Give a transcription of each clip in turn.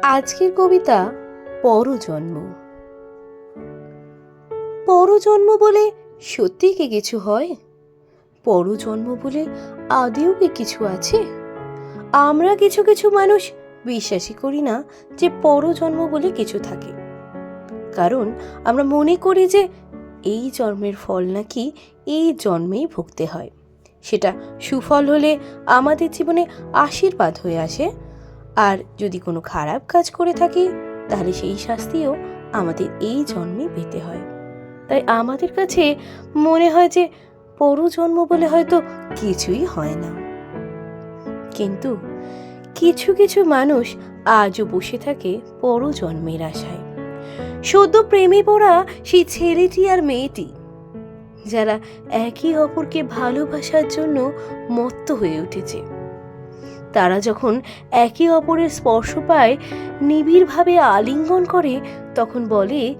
আজকের কবিতা পরজন্ম। পরজন্ম বলে সত্যি কি কিছু হয়? পরজন্ম বলে আদেও কি কিছু আছে? আমরা কিছু কিছু মানুষ বিশ্বাসই করি না যে পরজন্ম বলে কিছু থাকে। কারণ আমরা মনে করি যে এই জন্মের ফল নাকি এই জন্মেই ভুগতে হয়। সেটা সুফল হলে আমাদের জীবনে আশীর্বাদ হয়ে আসে আর যদি কোনো খারাপ কাজ করে থাকি, তাহলে সেই শাস্তিও আমাদের এই জন্মে পেতে হয়। তাই আমাদের কাছে মনে হয় যে পরজন্ম বলে হয়তো কিছুই হয় না। কিন্তু কিছু কিছু মানুষ আজও বসে থাকে পরজন্মের আশায়। সদ্য প্রেমে পড়া সেই ছেলেটি আর মেয়েটি, যারা একে অপরকে ভালোবাসার জন্য মত্ত হয়ে উঠেছে। তারা যখন একে অপরের স্পর্শ পায়, নিবিড়ভাবে আলিঙ্গন করে, তখন বলে,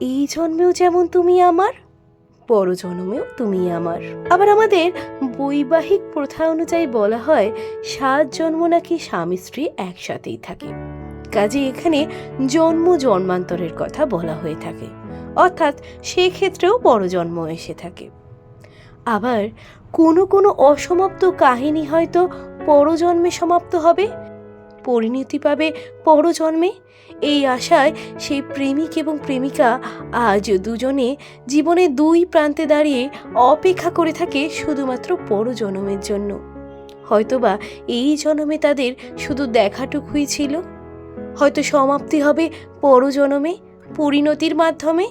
এই জন্মেও যেমন তুমি আমার, পর জন্মেও তুমি আমার। আবার আমাদের বৈবাহিক প্রথা অনুযায়ী বলা হয়, সাত জন্ম নাকি স্বামী স্ত্রী একসাথেই থাকে। কাজে এখানে জন্ম জন্মান্তরের কথা বলা হয়ে থাকে। অর্থাৎ সেক্ষেত্রেও পরজন্ম এসে থাকে। আবার কোনো কোনো অসমাপ্ত কাহিনী হয়তো পরজন্মে সমাপ্ত হবে? পরিণতি পাবে পরজন্মে? এই আশায় সেই প্রেমিক এবং প্রেমিকা আজ দুজনে জীবনে দুই প্রান্তে দাঁড়িয়ে অপেক্ষা করে থাকে শুধুমাত্র পরজন্মের জন্য। হয়তোবা এই জন্মে তাদের শুধু দেখাটুকুই ছিল? হয়তো সমাপ্তি হবে পরজন্মে, পরিণতির মাধ্যমে?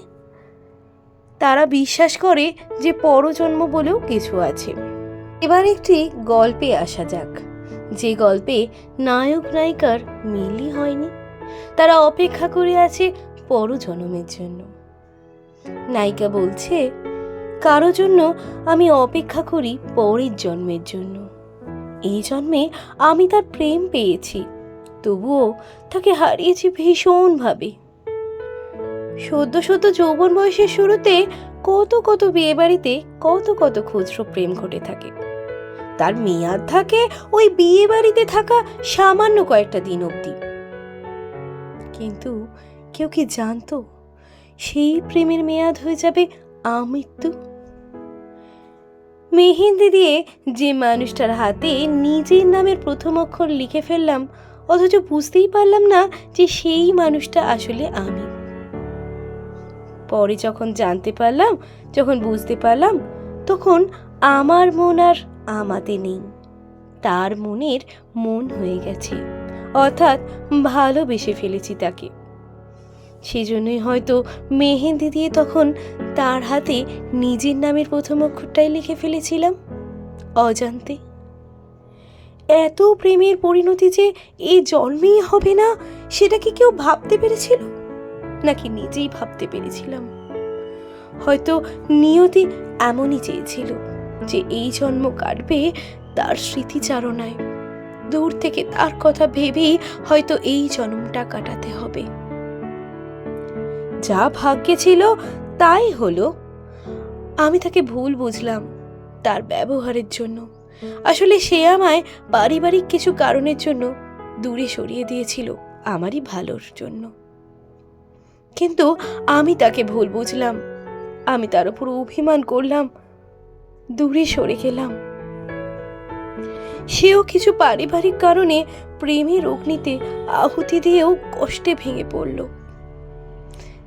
তারা বিশ্বাস করে যে পরজন্ম বলেও কিছু আছে। এবার একটি গল্পে আসা যাক। যে গল্পে নায়ক নায়িকার মিলই হয়নি, তারা অপেক্ষা করে আছে পরজন্মের জন্য। নায়িকা বলছে, কারও জন্য আমি অপেক্ষা করি পরের জন্মের জন্য। এই জন্মে আমি তার প্রেম পেয়েছি, তবুও তাকে হারিয়েছি ভীষণভাবে। সদ্য সদ্য যৌবন বয়সের শুরুতে কত কত বিয়ে বাড়িতে কত কত খুচরো প্রেম ঘটে থাকে। তার মেয়াদ থাকে ওই বিয়ে বাড়িতে থাকা সামান্য কয়েকটা দিন অবধি। কিন্তু কেউ কি জানতো সেই প্রেমের মেয়াদ হয়ে যাবে আমৃত্যু? মেহেন্দি দিয়ে যে মানুষটার হাতে নিজের নামের প্রথম অক্ষর লিখে ফেললাম, অথচ বুঝতেই পারলাম না যে সেই মানুষটা আসলে আমি। পরে যখন জানতে পারলাম, যখন বুঝতে পারলাম, তখন আমার মন আর আমাতে নেই। তার মনের মন হয়ে গেছে। অর্থাৎ ভালোবেসে ফেলেছি তাকে। সেজন্যই হয়তো মেহেন্দি দিয়ে তখন তার হাতে নিজের নামের প্রথম অক্ষরটাই লিখে ফেলেছিলাম। অজান্তে। এত প্রেমের পরিণতি যে এই জন্মেই হবে না, সেটা কি কেউ ভাবতে পেরেছিল? নাকি নিজেই ভাবতে পেরেছিলাম। হয়তো নিয়তি এমনই চেয়েছিল যে এই জন্ম কাটবে তার স্মৃতিচারণায়। দূর থেকে তার কথা ভেবেই হয়তো এই জন্মটা কাটাতে হবে। যা ভাগ্যে ছিল তাই হলো। আমি তাকে ভুল বুঝলাম তার ব্যবহারের জন্য। আসলে সে আমায় পারিবারিক কিছু কারণের জন্য দূরে সরিয়ে দিয়েছিল আমারই ভালোর জন্য। কিন্তু আমি তাকে ভুল বুঝলাম। আমি তার উপর অভিমান করলাম। দূরে সরে গেলাম। সেও কিছু পারিবারিক কারণে প্রেমের অগ্নিতে আহুতি দিয়েও কষ্টে ভেঙে পড়ল।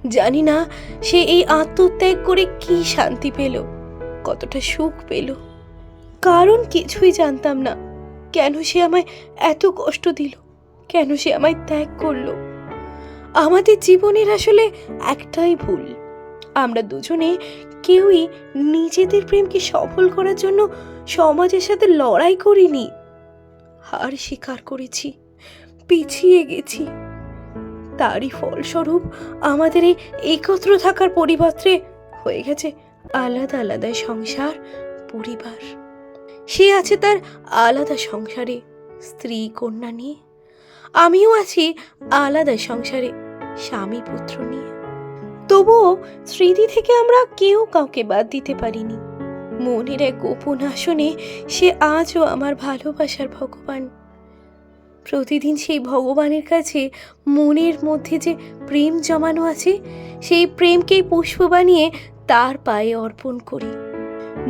জানি না সে এই আত্মত্যাগ করে কি শান্তি পেল, কতটা সুখ পেল। কারণ কিছুই জানতাম না। কেন সে আমায় এত কষ্ট দিল? কেন সে আমায় ত্যাগ করল? আমাদের জীবনের আসলে একটাই ভুল। আমরা দুজনে কেউই নিজেদের প্রেমকে সফল করার জন্য সমাজের সাথে লড়াই করিনি। হার স্বীকার করেছি, পিছিয়ে গেছি। তারই ফলস্বরূপ আমাদের এই একত্র থাকার পরিবর্তে হয়ে গেছে আলাদা আলাদা সংসার, পরিবার। সে আছে তার আলাদা সংসারে স্ত্রী কন্যা নিয়ে। আমিও আছি আলাদা সংসারে। স্বামী পুত্র নিয়ে। তবুও স্মৃতি থেকে আমরা কেউ কাউকে বাদ দিতে পারিনি। মনের এক গোপন আসনে সে আজও আমার ভালোবাসার ভগবান। প্রতিদিন সেই ভগবানের কাছে মনের মধ্যে যে প্রেম জমানো আছে, সেই প্রেমকেই পুষ্প বানিয়ে তার পায়ে অর্পণ করি।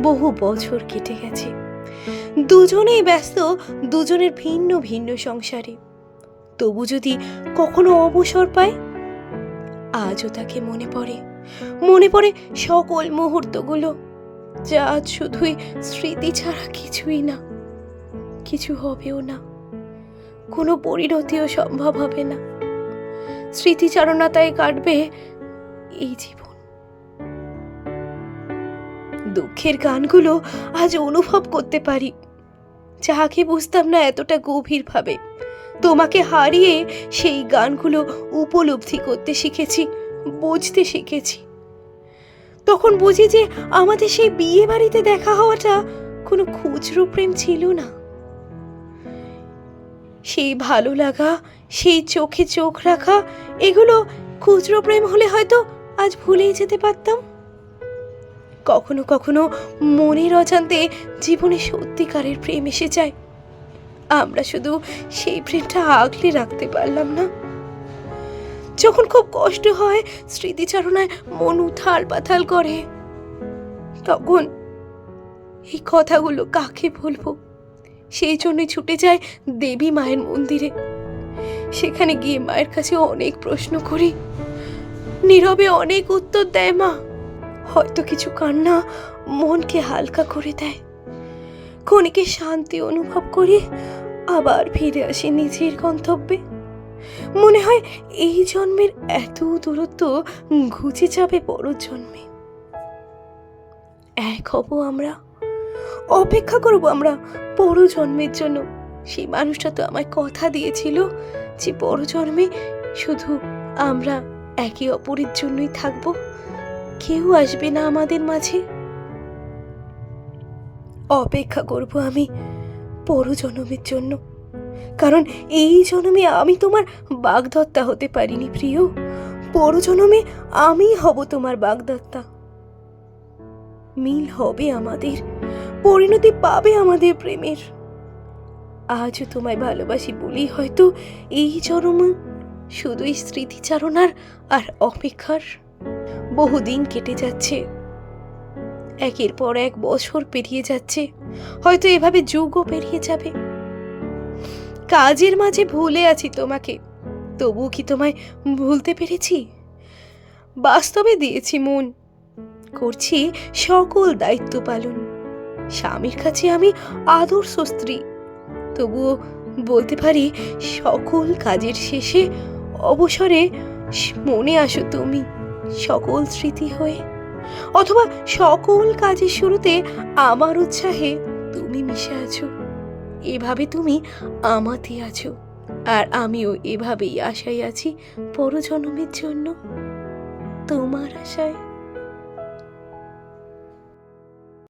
বহু বছর কেটে গেছে। দুজনেই ব্যস্ত, দুজনের ভিন্ন ভিন্ন সংসারে। তবু যদি কখনো অবসর পায় আজও তাকে মনে পড়ে। মনে পড়ে সকল মুহূর্তগুলো, যা আজ শুধুই স্মৃতি ছাড়া কিছুই না। কিছু হবেও না। কোনো পরিণতিও সম্ভব হবে না। স্মৃতিচারণাতায় কাটবে এই জীবন। দুঃখের গানগুলো আজ অনুভব করতে পারি। যাকে বুঝতাম না এতটা গভীরভাবে। তোমাকে হারিয়ে সেই গানগুলো উপলব্ধি করতে শিখেছি, বুঝতে শিখেছি। তখন বুঝি যে আমাদের সেই বিয়ে বাড়িতে দেখা হওয়াটা কোনো খুচরো প্রেম ছিল না। সেই ভালো লাগা, সেই চোখে চোখ রাখা, এগুলো খুচরো প্রেম হলে হয়তো আজ ভুলেই যেতে পারতাম। কখনো কখনো মনের অজান্তে জীবনে সত্যিকারের প্রেম এসে যায়। আমরা শুধু সেই প্রেমটা আগলে রাখতে পারলাম না। যখন খুব কষ্ট হয়, স্মৃতিচারণায় মন উথাল পাথাল করে, তখন এই কথাগুলো কাকে বলব? সেই জন্যই ছুটে যায় দেবী মায়ের মন্দিরে। সেখানে গিয়ে মায়ের কাছে অনেক প্রশ্ন করি। নীরবে অনেক উত্তর দেয় মা। হয়তো কিছু কান্না মনকে হালকা করে দেয়। ক্ষণিকে শান্তি অনুভব করি। আবার ফিরে আসি নিজের গন্তব্যে। মনে হয় এই জন্মের এত দূরত্ব ঘুচে যাবে পরের জন্মে। এক হব আমরা, অপেক্ষা করব আমরা পর জন্মের জন্য। সেই মানুষটা তো আমায় কথা দিয়েছিল যে পর জন্মে শুধু আমরা একে অপরের জন্যই থাকব। কেউ আসবে না আমাদের মাঝে। অপেক্ষা করব আমি পর জন্মের জন্য। কারণ এই জন্মে আমি তোমার বাগদত্তা হতে পারিনি, প্রিয়। পর জন্মে আমি হব তোমার বাগদত্তা। মিল হবে আমাদের, পরিণতি পাবে আমাদের প্রেমের। আজও তোমায় ভালোবাসি বলেই হয়তো এই চরম শুধুই স্মৃতিচারণার আর অপেক্ষার। বহুদিন কেটে যাচ্ছে। একের পর এক বছর পেরিয়ে যাচ্ছে। হয়তো এভাবে যুগও পেরিয়ে যাবে। কাজের মাঝে ভুলে আছি তোমাকে। তবু কি তোমায় ভুলতে পেরেছি? বাস্তবে দিয়েছি মন। করছি সকল দায়িত্ব পালন। স্বামীর কাছে আমি আদর্শ স্ত্রী। তবুও বলতে পারি সকল কাজের শেষে অবসরে মনে আসো তুমি সকল স্মৃতি হয়ে। অথবা সকল কাজের শুরুতে আমার উৎসাহে তুমি মিশে আছো। এভাবে তুমি আমাতে আছো আর আমিও এভাবেই আশায় আছি পরজন্মের জন্য। তোমার আশায়